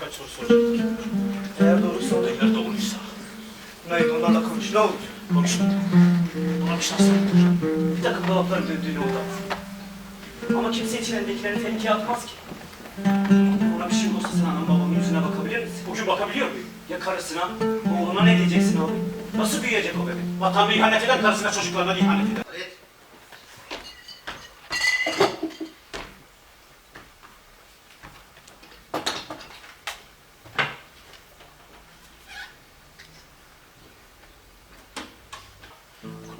Birkaç soru soracağım. Eğer doğruysa olur. Eğer doğruysa. Neydi onlarla konuş ne olur. Konuşma. Buna bir şans tanıdır. Bir takım dolapların döndüğünü orada. Ama kimse için elindekilerini tehlikeye atmaz ki. Ona bir şey olursa sen anam babamın yüzüne bakabilir misin? Bugün bakabiliyor muyum? Ya karısına, oğluna ne diyeceksin abi? Nasıl büyüyecek o bebek? Vatanına ihanet eden karısına çocuklarına ihanet eder. Evet.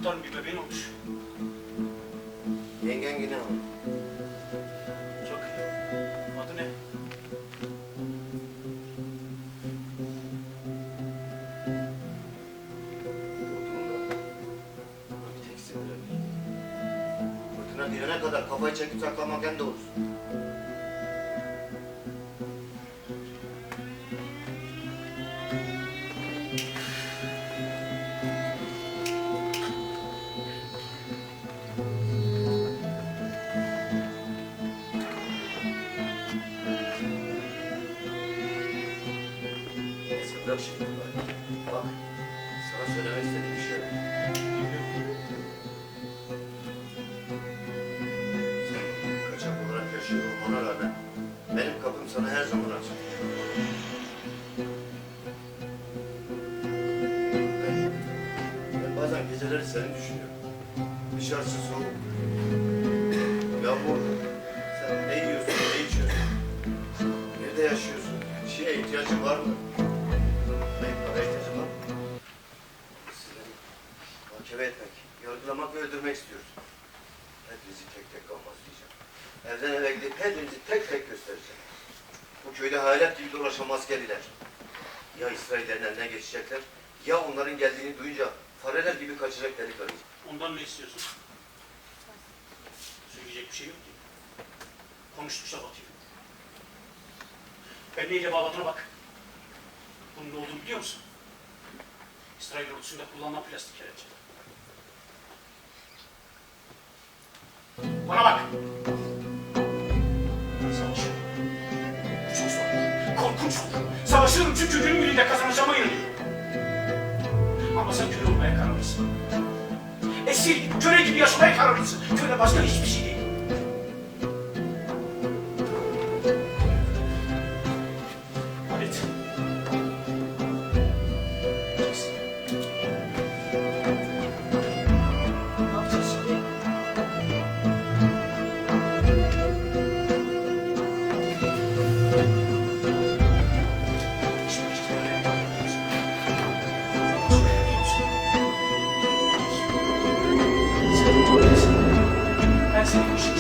Kurtların bir bebeğin olmuş. Yengen yine ama. Çok iyi. Adı ne? Fırtına direne kadar kafayı çekip saklamak en doğrusu. Neyse bırak şimdi bari. Bak, sana söylemek istediğim bir şey var. Sen kaçak olarak yaşıyor olmana rağmen benim kapım sana her zaman açık. Ben, ben bazen geceleri seni düşünüyorum. Dışarısı soğuk. Yağmur. Sen ne yiyorsun, ne içiyorsun? Nerede yaşıyorsun? Bir şeye ihtiyacın var mı? İhtiyacın var mı? Sizleri mahkeme etmek, yargılamak öldürmek istiyoruz. Hepinizi tek tek kalmazlayacağım. Evden eve gidip hepinizi tek tek göstereceğim. Bu köyde hayalet gibi dolaşan. Ya İsraillerin eline geçecekler, ya onların geldiğini duyunca fareler gibi kaçacak delik arayacak. Ondan ne istiyorsun? Söyleyecek bir şey yok ki. Konuştukça batıyor. Ben neyle bağladığına bak. Bunun ne olduğunu biliyor musun? İsrail ordusunda kullanılan plastik kelepçe. Bana bak. Savaşırım. Bu çok zor. Korkunç olur. Savaşırım çünkü günün birinde kazanacağıma inanıyorum. Ama sen köle olmaya kararlısın. Esir köle gibi yaşamaya kararlısın. Köle başka hiçbir şey değil. Thank you.